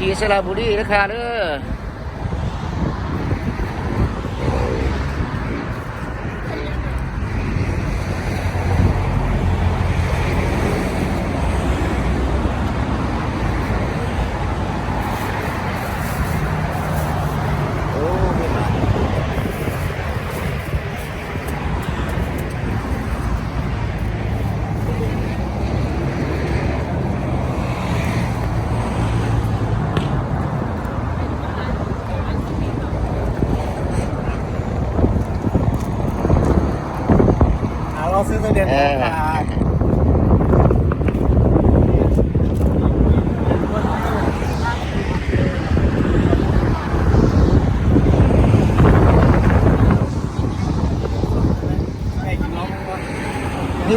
ทีสระบุรีนะคะเด้อ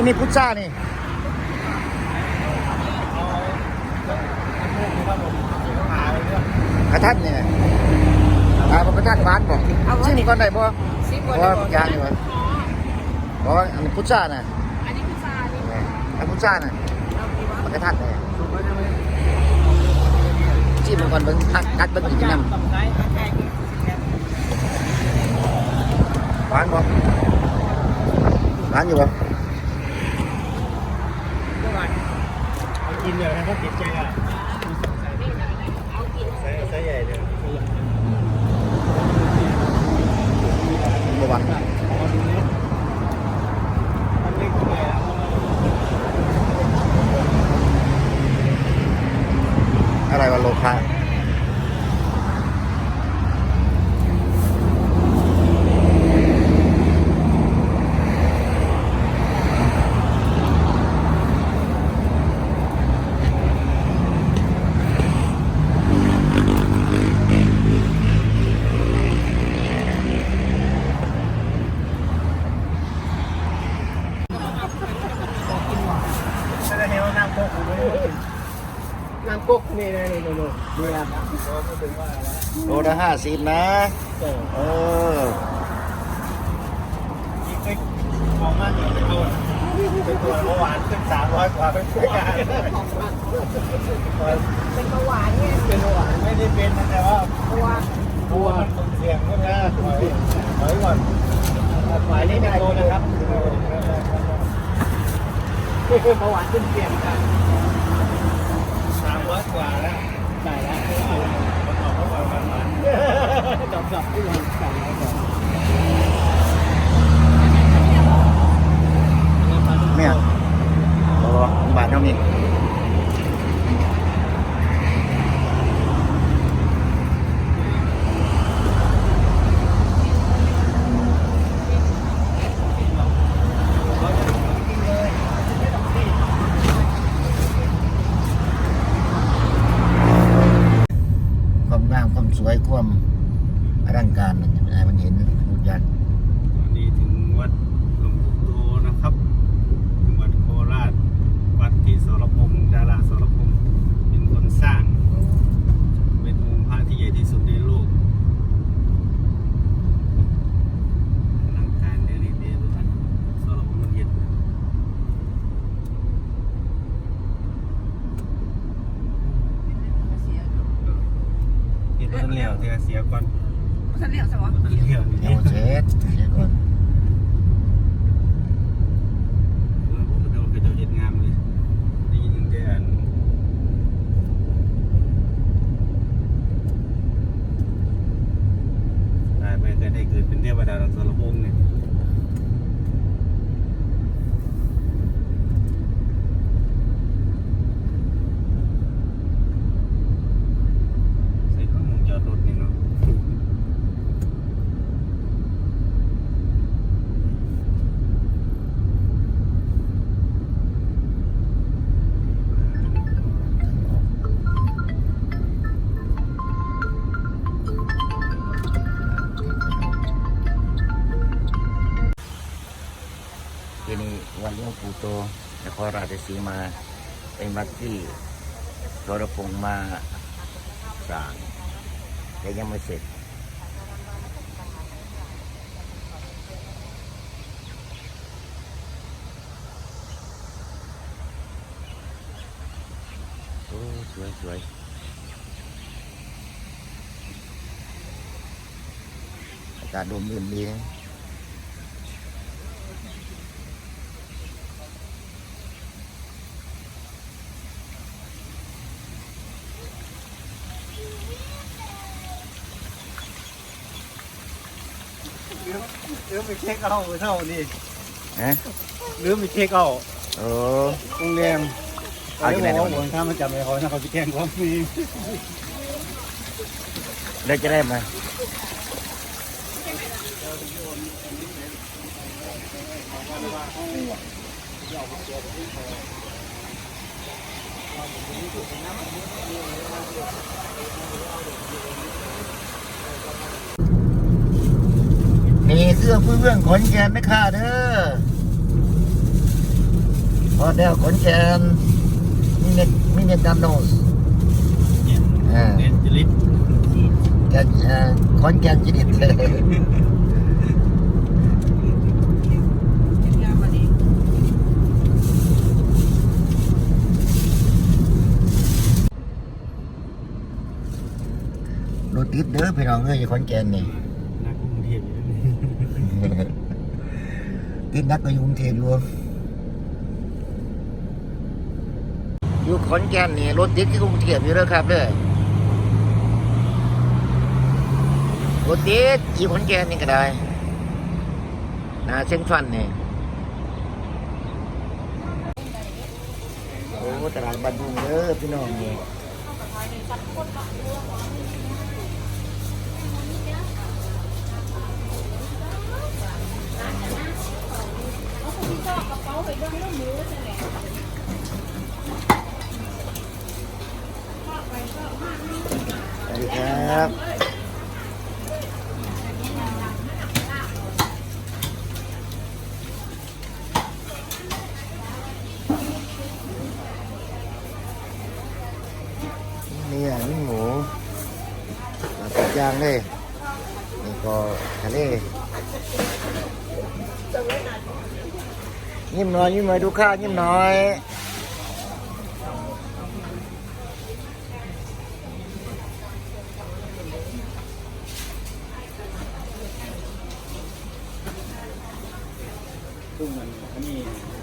นี่นี่พุทรานี่ครับผมหาไปเรื่องกระทัดนี่นะอ่ามันกระทัดหวานบ่ชิมก่อนได้บ่ซิกเพก่อนราะว่าก่ยางนี่วะเพราะว่าอันนี้พุทราน่ะอันนี้คือซานี่อันพุทราน่ะเอาดีวะมันกระทัดนี่สุกแล้วใช่ไหมชิมมันก่อนเบิ่งกัดกัดเบิ่งอีกน้ตำไคร้แค่นี้ำหวานบ่หวานอยู่บ่ เอา กินเลยนะถ้าติดใจอะใส่ใส่ใหญ่เลยบวานเอะอะไรวะโลคะ ไม่ได้เห็นว่าน้ำโคกไม่ได้ น้ำโคกนี่นะนี่นี่นี่นี่อะพูดถึงว่าอะไรโลละห้าสิบนะ เออเอออีกเล็กของมันอยู่เป็นตัวเป็นตัวเมื่อวานขึ้นสามร้อยกว่าเป็นตัวเป็นเป็นเบาหวานไงเป็นเมื่อวานไม่ได้เป็นนะแต่ว่าตัวกลัวมันเสี่ยงก็นะถอยถอยก่อนถอยนี่ได้โตนะครับเมื่อวานขึ้นเสี่ยงกันสาม ร้อยกว่าแล้วได้แล้วประกอบเขาไประมาณจับจับที่เราสั่แล้วก่อน เนี่ยบ่บ่บาทเท่านี้ ความงามค วามสวยความอลังการมันเห็นทุกอย่างวันนี้ถึงวัดหลวงปู่โตนะครับจังหวัดโคราช วัดที่สรพงษ์ดาราสรพงษ์เป็นคนสร้าง เป็นองค์พระที่ใหญ่ที่สุดในโลกอลังการเดลิเดทุกท่านสรพงษ์มันเย็นเห็นต้น แล้วเสียเสียก่อนฉันเรียกสวะต้นแล้วเดี๋ยวเช็ดเช็ดก่อน ราชสีมาไอ้มาดที่สรพงษ์มาสางแต่ยังไม่เสร็จโอ้สวยสวยอากาศดมดีดีนะ เรือไปเช็คเอาเท่านี่ฮะเรือไปเช็คเอาโอ้โรงแรมเอาที่ไหนเอาเอาถ้ามันจำไม่เขาถ้าเขาจะแกล้งความมีได้จะได้ไหมนี่เสื้อเพื่อนขอนแก่นนะค่ะเด้อพอแล้วขอนแก่นมิเนตมิเนตดามโนสเนี่ยอ่าเน็ตจลิตแกนเอ่อขอนแก่นจิตเลยเป็นงานวันนี้รถติดเด้อพี่น้องเอ้ยขอนแก่นนี่ นักกรุงเทพอยู่นี่ ติดนักก็อยู่กรุงเทพอยู่อยู่ขอนแก่นนี่รถติดที่กรุงเทพอยู่แล้วครับเด้อรถติดที่ขอนแก่นนี่ก็ได้นาเส้นฟันนี่โอ้ตลาดบันดุงเด้อพี่น้องนี่ สวัสดีครับนี่อะนี่หมูมาตัดยางเลยนี่ก็ทะเล ยิ้มหน่อยยิ้มหน่อยดูข้ายิ้มหน่อยตุ้งมันอั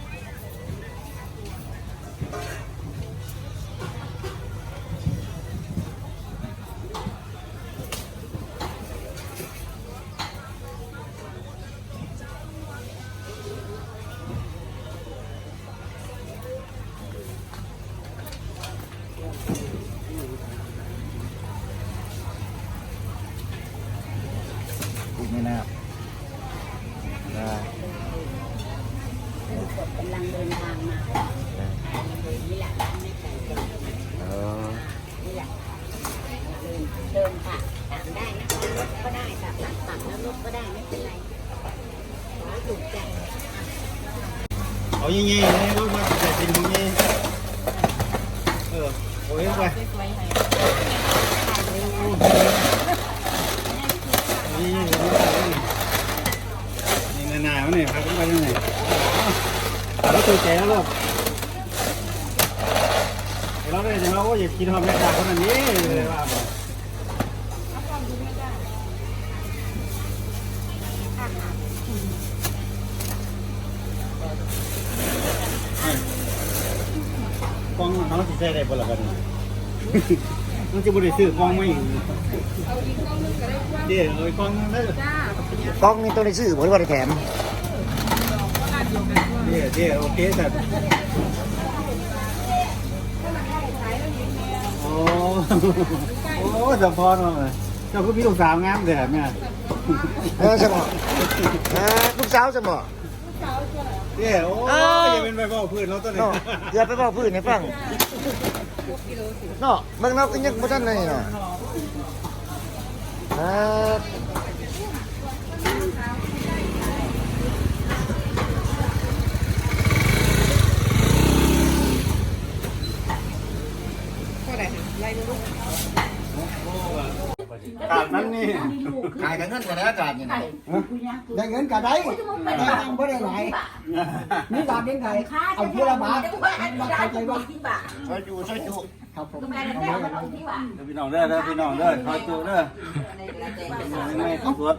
ถก็ได้ค่ะตัดตัดแล้วรถก็ได้ไม่เป็นไรขอให้ถูกใจเอาอย่างงี้นี่รถมาแต่เป็นอย่างงี้เออโอ้ยไปนี่นี่นานๆวะเนี่ยครับไปยังไงแล้วตัวใจแล้วลูกเราได้จะมาว่าอยากกินหอมแม่ตาคนนี้เลยว่า บอกกล้องเขาสิใช้ได้บ่ล่ะกันมันจะบ่ได้ซื้อกล้องมาอีกเดี๋ยวเอากล้องนั่นจ้ากล้องนี่ต้องได้ซื้อบ่ได้ว่าได้แถมเดี๋ยวเดี๋ยวโอเคสัตว์โอ้โอ้สะพอนมาเลยเจ้าก็มีลูกสาวงามเด้อแม่เออสมอเออลูกสาวสมอเดี๋ยวโอ้ยอย่าเป็นไปบอกพื้นเราตัวนี้เนาะอย่าไปบอกพื้นให้ฟัง เนาะเบิ่งเนาะก็ยังบ่ทันได้น่ะครับไล่ลูก ยเนาะครับขายกับเงินกันแล้วอากาศยังไงได้เงินก็ได้ได้ตังค์บ่ได้หลายนี่บาทเป็นไงเอาเพื่ละบาทบาทเข้าใจบ่ซอยจูซอยจูครับผมเด้อพี่น้องเด้อเด้อพี่น้องเด้อคอยจูเด้อไม่ต้องสวด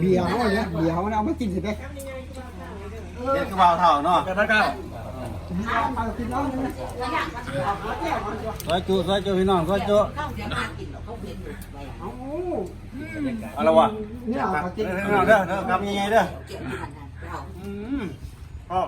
เบียร์เฮาเนี่ยเบียร์เฮาเอามากินสิเด้เด็กคือบ่าวเท่าเนาะแต่ถ้าเก้า เอากินแล้วนะคอยจูคอยจุพี่น้องคอยจุเอาละวะเนี่ยเด้อเด้อเด้อครับยังไงเด้ออืมพ่อ